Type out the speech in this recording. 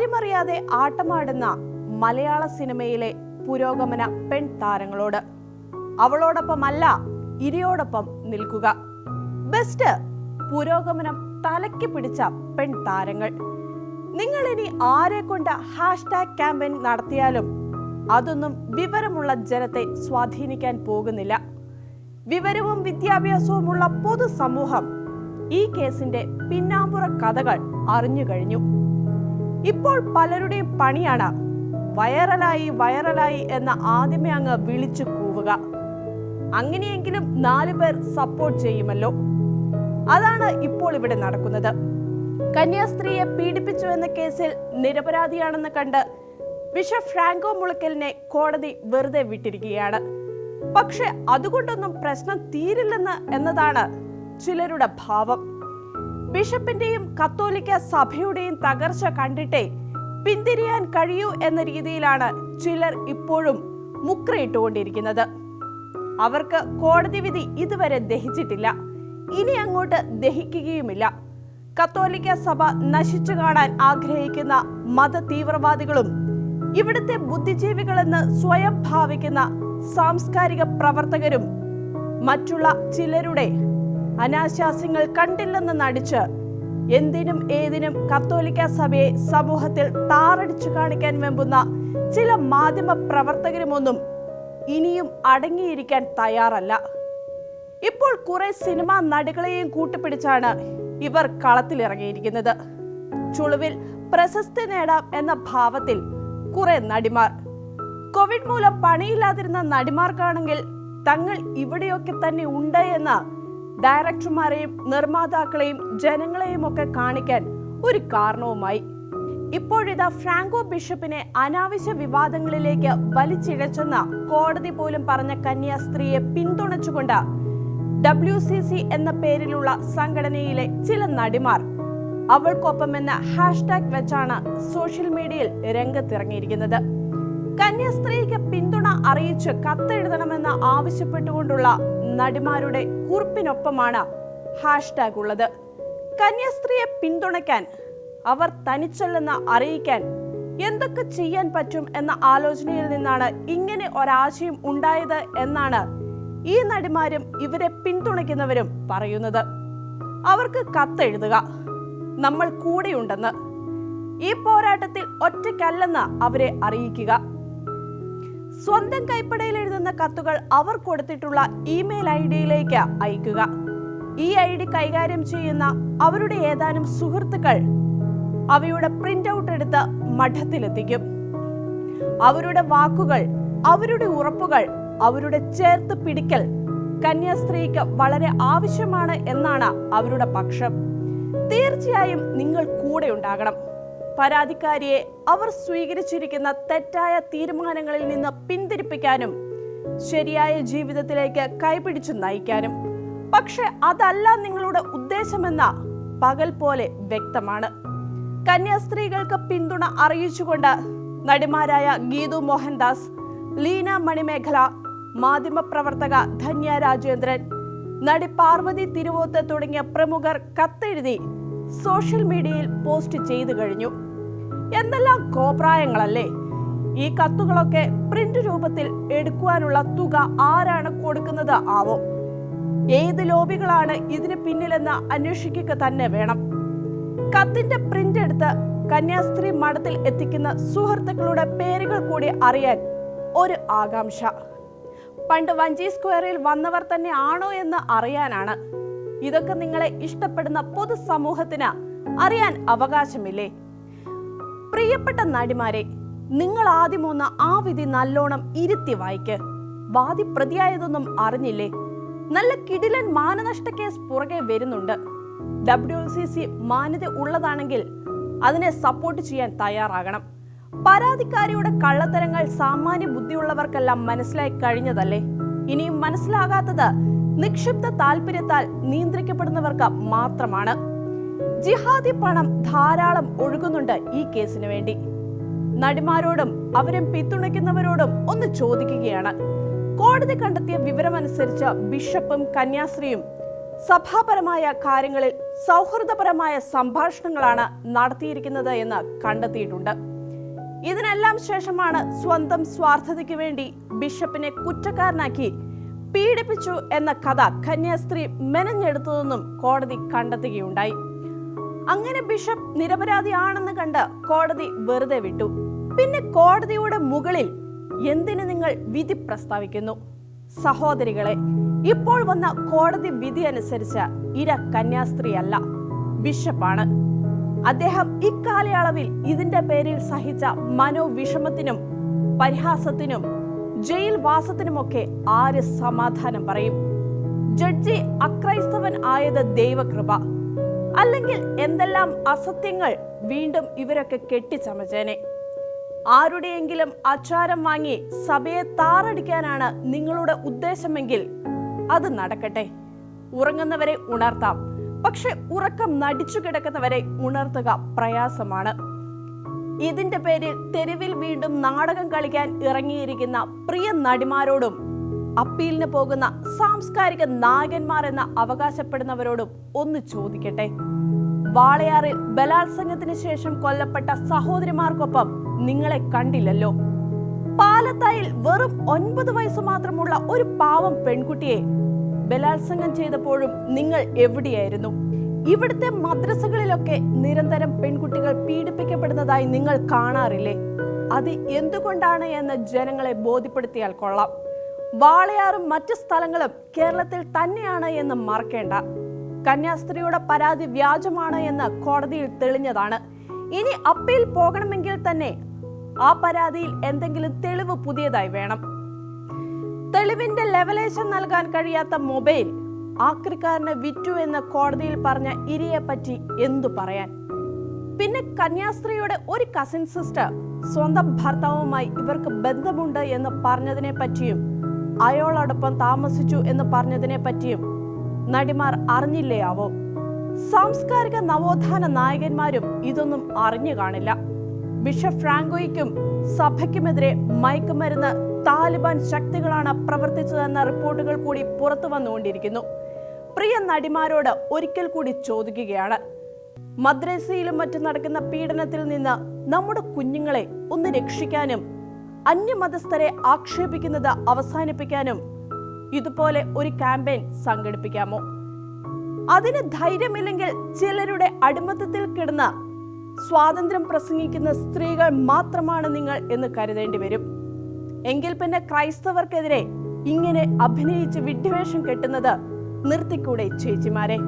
കാര്യമറിയാതെ ആട്ടമാടുന്ന മലയാള സിനിമയിലെ പുരോഗമന പെൺ താരങ്ങളോട് അവളോടൊപ്പമല്ല ഇരയോടൊപ്പം നിൽക്കുക. ബെസ്റ്റ് പുരോഗമനം തലയ്ക്ക് പിടിച്ച പെൺ താരങ്ങൾ. നിങ്ങൾ ഇനി ആരെ കൊണ്ട് ഹാഷ്ടാഗ് ക്യാമ്പയിൻ നടത്തിയാലും അതൊന്നും വിവരമുള്ള ജനത്തെ സ്വാധീനിക്കാൻ പോകുന്നില്ല. വിവരവും വിദ്യാഭ്യാസവുമുള്ള പൊതുസമൂഹം ഈ കേസിന്റെ പിന്നാമ്പുറ കഥകൾ അറിഞ്ഞു കഴിഞ്ഞു. ഇപ്പോൾ പലരുടെയും പണിയാണ് വൈറലായി വൈറലായി എന്ന ആദ്യമേ അങ്ങ് വിളിച്ചു കൂവുക. അങ്ങനെയെങ്കിലും നാലു പേർ സപ്പോർട്ട് ചെയ്യുമല്ലോ. അതാണ് ഇപ്പോൾ ഇവിടെ നടക്കുന്നത്. കന്യാസ്ത്രീയെ പീഡിപ്പിച്ചു എന്ന കേസിൽ നിരപരാധിയാണെന്ന് കണ്ട് ബിഷപ്പ് ഫ്രാങ്കോ മുളക്കലിനെ കോടതി വെറുതെ വിട്ടിരിക്കുകയാണ്. പക്ഷെ അതുകൊണ്ടൊന്നും പ്രശ്നം തീരില്ലെന്ന് എന്നതാണ് ചിലരുടെ ഭാവം. ബിഷപ്പിന്റെയും കത്തോലിക്ക സഭയുടെയും തകർച്ച കണ്ടിട്ടേ പിന്തിരിയാൻ കഴിയൂ എന്ന രീതിയിലാണ് ചിലർ ഇപ്പോഴും മുക്രയിട്ടുകൊണ്ടിരിക്കുന്നത്. അവർക്ക് കോടതി വിധി ഇതുവരെ ദഹിച്ചിട്ടില്ല. ഇനി അങ്ങോട്ട് ദഹിക്കുകയുമില്ല. കത്തോലിക്ക സഭ നശിച്ചു കാണാൻ ആഗ്രഹിക്കുന്ന മത തീവ്രവാദികളും ഇവിടുത്തെ ബുദ്ധിജീവികളെന്ന് സ്വയം ഭാവിക്കുന്ന സാംസ്കാരിക പ്രവർത്തകരും മറ്റുള്ള ചിലരുടെ അനാശാസ്യങ്ങൾ കണ്ടില്ലെന്ന് നടിച്ച് എന്തിനും ഏതിനും കത്തോലിക്ക സഭയെ സമൂഹത്തിൽ താറടിച്ചു കാണിക്കാൻ വെമ്പുന്ന ചില മാധ്യമ പ്രവർത്തകരുമൊന്നും ഇനിയും അടങ്ങിയിരിക്കാൻ തയ്യാറല്ല. ഇപ്പോൾ കുറെ സിനിമാ നടികളെയും കൂട്ടുപിടിച്ചാണ് ഇവർ കളത്തിലിറങ്ങിയിരിക്കുന്നത്. ചുളുവിൽ പ്രശസ്തി നേടാം എന്ന ഭാവത്തിൽ കുറെ നടിമാർ. കോവിഡ് മൂലം പണിയില്ലാതിരുന്ന നടിമാർക്കാണെങ്കിൽ തങ്ങൾ ഇവിടെയൊക്കെ തന്നെ ഉണ്ട് എന്ന ഡയറക്ടർമാരെയും നിർമ്മാതാക്കളെയും ജനങ്ങളെയും ഒക്കെ കാണിക്കാൻ ഒരു കാരണവുമായി. ഇപ്പോഴിതാ ഫ്രാങ്കോ ബിഷപ്പിനെ അനാവശ്യ വിവാദങ്ങളിലേക്ക് വലിച്ചിഴച്ചെന്ന കോടതി പോലും പറഞ്ഞ കന്യാസ്ത്രീയെ പിന്തുണച്ചുകൊണ്ട് ഡബ്ല്യു സി സി എന്ന പേരിലുള്ള സംഘടനയിലെ ചില നടിമാർ അവൾക്കൊപ്പം എന്ന ഹാഷ്ടാഗ് വെച്ചാണ് സോഷ്യൽ മീഡിയയിൽ രംഗത്തിറങ്ങിയിരിക്കുന്നത്. കന്യാസ്ത്രീക്ക് പിന്തുണ അറിയിച്ച് കത്തെഴുതണമെന്ന് ആവശ്യപ്പെട്ടുകൊണ്ടുള്ള നടിമാരുടെ കുറിപ്പിനൊപ്പമാണ് ഹാഷ്ടാഗ് ഉള്ളത്. കന്യാസ്ത്രീയെ പിന്തുണയ്ക്കാൻ അവർ തനിച്ചല്ലെന്ന് അറിയിക്കാൻ എന്തൊക്കെ ചെയ്യാൻ പറ്റും എന്ന ആലോചനയിൽ നിന്നാണ് ഇങ്ങനെ ഒരാശയം ഉണ്ടായത് എന്നാണ് ഈ നടിമാരും ഇവരെ പിന്തുണയ്ക്കുന്നവരും പറയുന്നത്. അവർക്ക് കത്തെഴുതുക നമ്മൾ കൂടെയുണ്ടെന്ന്. ഈ പോരാട്ടത്തിൽ ഒറ്റയ്ക്കല്ലെന്ന് അവരെ അറിയിക്കുക. സ്വന്തം കൈപ്പടയിൽ എഴുതുന്ന കത്തുകൾ അവർ കൊടുത്തിട്ടുള്ള ഇമെയിൽ ഐ ഡിയിലേക്ക് അയക്കുക ഈ ഐ ഡി കൈകാര്യം ചെയ്യുന്ന അവരുടെ ഏതാനും സുഹൃത്തുക്കൾ അവയുടെ പ്രിന്റ് ഔട്ട് എടുത്ത് മഠത്തിലെത്തിക്കും. അവരുടെ വാക്കുകൾ അവരുടെ ഉറപ്പുകൾ അവരുടെ ചേർത്ത് പിടിക്കൽ കന്യാസ്ത്രീക്ക് വളരെ ആവശ്യമാണ് എന്നാണ് അവരുടെ പക്ഷം. തീർച്ചയായും നിങ്ങൾ കൂടെ ഉണ്ടാകണം. പരാതിക്കാരിയെ അവർ സ്വീകരിച്ചിരിക്കുന്ന തെറ്റായ തീരുമാനങ്ങളിൽ നിന്ന് പിന്തിരിപ്പിക്കാനും ശരിയായ ജീവിതത്തിലേക്ക് കൈപിടിച്ചു നയിക്കാനും. പക്ഷെ അതല്ല നിങ്ങളുടെ ഉദ്ദേശമെന്ന പകൽ പോലെ വ്യക്തമാണ്. കന്യാസ്ത്രീകൾക്ക് പിന്തുണ അറിയിച്ചുകൊണ്ട് നടിമാരായ ഗീതു മോഹൻദാസ് ലീന മണിമേഖല മാധ്യമപ്രവർത്തക ധന്യ രാജേന്ദ്രൻ നടി പാർവതി തിരുവോത്ത് തുടങ്ങിയ പ്രമുഖർ കത്തെഴുതി സോഷ്യൽ മീഡിയയിൽ പോസ്റ്റ് ചെയ്തു കഴിഞ്ഞു. എന്തെല്ലാം കോപ്രായങ്ങളല്ലേ ഈ കത്തുകളൊക്കെ പ്രിന്റ് രൂപത്തിൽ എടുക്കുവാനുള്ള തുക ആരാണ് കൊടുക്കുന്നത് ആവോ? ഏത് ലോബികളാണ് ഇതിന് പിന്നിലെന്ന് അന്വേഷിക്കുക തന്നെ വേണം. കത്തിന്റെ പ്രിന്റ് എടുത്ത് കന്യാസ്ത്രീ മഠത്തിൽ എത്തിക്കുന്ന സുഹൃത്തുക്കളുടെ പേരുകൾ കൂടി അറിയാൻ ഒരു ആകാംക്ഷ. പണ്ട് വഞ്ചി സ്ക്വയറിൽ വന്നവർ തന്നെ ആണോ എന്ന് അറിയാനാണ്. ഇതൊക്കെ നിങ്ങളെ ഇഷ്ടപ്പെടുന്ന പൊതുസമൂഹത്തിന് അറിയാൻ അവകാശമില്ലേ? പ്രിയപ്പെട്ട നടിമാരെ നിങ്ങൾ ആദ്യം ഒന്ന് ആ വിധി നല്ലോണം ഇരുത്തി വായിക്ക്. വാദി പ്രതിയായതൊന്നും അറിഞ്ഞില്ലേ? നല്ല കിടിലൻ മാനനഷ്ട കേസ് പുറകെ വരുന്നുണ്ട്. ഡബ്ല്യു സി സി മാന്യത ഉള്ളതാണെങ്കിൽ അതിനെ സപ്പോർട്ട് ചെയ്യാൻ തയ്യാറാകണം. പരാതിക്കാരിയുടെ കള്ളത്തരങ്ങൾ സാമാന്യ ബുദ്ധിയുള്ളവർക്കെല്ലാം മനസ്സിലായി കഴിഞ്ഞതല്ലേ? ഇനിയും മനസ്സിലാകാത്തത് നിക്ഷിപ്ത താല്പര്യത്താൽ നിയന്ത്രിക്കപ്പെടുന്നവർക്ക് മാത്രമാണ്. ജിഹാദി പണം ധാരാളം ഒഴുകുന്നുണ്ട് ഈ കേസിന് വേണ്ടി. നടിമാരോടും അവരെ പിന്തുണയ്ക്കുന്നവരോടും ഒന്ന് ചോദിക്കുകയാണ്. കോടതി കണ്ടെത്തിയ വിവരമനുസരിച്ച് ബിഷപ്പും കന്യാസ്ത്രീയും സഭാപരമായ കാര്യങ്ങളിൽ സൗഹൃദപരമായ സംഭാഷണങ്ങളാണ് നടത്തിയിരിക്കുന്നത് എന്ന് കണ്ടെത്തിയിട്ടുണ്ട്. ഇതിനെല്ലാം ശേഷമാണ് സ്വന്തം സ്വാർത്ഥതയ്ക്ക് വേണ്ടി ബിഷപ്പിനെ കുറ്റക്കാരനാക്കി പീഡിപ്പിച്ചു എന്ന കഥ കന്യാസ്ത്രീ മെനഞ്ഞെടുത്തതെന്നും കോടതി കണ്ടെത്തുകയുണ്ടായി. അങ്ങനെ ബിഷപ്പ് നിരപരാധിയാണെന്ന് കണ്ട് കോടതി വെറുതെ വിട്ടു. പിന്നെ കോടതിയുടെ മുകളിൽ എന്തിന് നിങ്ങൾ വിധി പ്രസ്താവിക്കുന്നു? സഹോദരികളെ ഇപ്പോൾ വന്ന കോടതി വിധി അനുസരിച്ച് ഇര കന്യാസ്ത്രീയല്ല ബിഷപ്പാണ്. അദ്ദേഹം ഇക്കാലയളവിൽ ഇതിന്റെ പേരിൽ സഹിച്ച മനോവിഷമത്തിനും പരിഹാസത്തിനും ജയിൽ വാസത്തിനുമൊക്കെ ആര് സമാധാനം പറയും? ജഡ്ജി അക്രൈസ്തവൻ ആയത് ദൈവകൃപ. അല്ലെങ്കിൽ എന്തെല്ലാം അസത്യങ്ങൾ വീണ്ടും ഇവരൊക്കെ കെട്ടിച്ചമച്ചേനെ. ആരുടെയെങ്കിലും ആചാരം വാങ്ങി സഭയെ താറടിക്കാനാണ് നിങ്ങളുടെ ഉദ്ദേശമെങ്കിൽ അത് നടക്കട്ടെ. ഉറങ്ങുന്നവരെ ഉണർത്താം. പക്ഷെ ഉറക്കം നടിച്ചു കിടക്കുന്നവരെ ഉണർത്തുക പ്രയാസമാണ്. ഇതിന്റെ പേരിൽ തെരുവിൽ വീണ്ടും നാടകം കളിക്കാൻ ഇറങ്ങിയിരിക്കുന്ന പ്രിയ നടിമാരോടും അപ്പീലിന് പോകുന്ന സാംസ്കാരിക നായകന്മാർ എന്ന് അവകാശപ്പെടുന്നവരോടും ഒന്ന് ചോദിക്കട്ടെ? വാളയാറിൽ ബലാത്സംഗത്തിന് ശേഷം കൊല്ലപ്പെട്ട സഹോദരിമാർക്കൊപ്പം നിങ്ങളെ കണ്ടില്ലല്ലോ. പാലത്തായിൽ വെറും ഒൻപത് വയസ്സ് മാത്രമുള്ള ഒരു പാവം പെൺകുട്ടിയെ ബലാത്സംഗം ചെയ്തപ്പോഴും നിങ്ങൾ എവിടെയായിരുന്നു? ഇവിടുത്തെ മദ്രസകളിലൊക്കെ നിരന്തരം പെൺകുട്ടികൾ പീഡിപ്പിക്കപ്പെടുന്നതായി നിങ്ങൾ കാണാറില്ലേ? അത് എന്തുകൊണ്ടാണ് എന്ന് ജനങ്ങളെ ബോധ്യപ്പെടുത്തിയാൽ കൊള്ളാം. വാളയാറും മറ്റു സ്ഥലങ്ങളും കേരളത്തിൽ തന്നെയാണ് എന്ന് മറക്കേണ്ട. കന്യാസ്ത്രീയുടെ പരാതി വ്യാജമാണ് എന്ന് കോടതിയിൽ തെളിഞ്ഞതാണ്. ഇനി അപ്പീൽ പോകണമെങ്കിൽ തന്നെ ആ പരാതിയിൽ എന്തെങ്കിലും തെളിവ് പുതിയതായി വേണം. തെളിവിന്റെ ലെവലേഷൻ നൽകാൻ കഴിയാത്ത മൊബൈൽ ആക്രിക്കാരനെ വിറ്റു എന്ന് കോടതിയിൽ പറഞ്ഞ ഇരയെ പറ്റി എന്തു പറയാൻ? പിന്നെ കന്യാസ്ത്രീയുടെ ഒരു കസിൻ സിസ്റ്റർ സ്വന്തം ഭർത്താവുമായി ഇവർക്ക് ബന്ധമുണ്ട് എന്ന് പറഞ്ഞതിനെ പറ്റിയും അയാളോടൊപ്പം താമസിച്ചു എന്ന് പറഞ്ഞതിനെ പറ്റിയും നടിമാർ അറിഞ്ഞില്ലയാവോ? സാംസ്കാരിക നവോത്ഥാന നായകന്മാരും ഇതൊന്നും അറിഞ്ഞു കാണില്ല. ബിഷപ്പ് ഫ്രാങ്കോയ്ക്കും സഭയ്ക്കുമെതിരെ മയക്കുമരുന്ന് താലിബാൻ ശക്തികളാണ് പ്രവർത്തിച്ചതെന്ന റിപ്പോർട്ടുകൾ കൂടി പുറത്തു വന്നുകൊണ്ടിരിക്കുന്നു. പ്രിയ നടിമാരോട് ഒരിക്കൽ കൂടി ചോദിക്കുകയാണ്. മദ്രസയിലും മറ്റും നടക്കുന്ന പീഡനത്തിൽ നിന്ന് നമ്മുടെ കുഞ്ഞുങ്ങളെ ഒന്ന് രക്ഷിക്കാനും അന്യമതസ്ഥരെ ആക്ഷേപിക്കുന്നത് അവസാനിപ്പിക്കാനും ഇതുപോലെ ഒരു ക്യാമ്പയിൻ സംഘടിപ്പിക്കാമോ? അതിന് ധൈര്യമില്ലെങ്കിൽ ചിലരുടെ അടിമത്തത്തിൽ കിടന്ന സ്വാതന്ത്ര്യം പ്രസംഗിക്കുന്ന സ്ത്രീകൾ മാത്രമാണ് നിങ്ങൾ എന്ന് കരുതേണ്ടി വരും. എങ്കിൽ പിന്നെ ക്രൈസ്തവർക്കെതിരെ ഇങ്ങനെ അഭിനയിച്ച് വിഡ്ഢിവേഷം കെട്ടുന്നത് നിർത്തിക്കൂടെ ചേച്ചിമാരെ.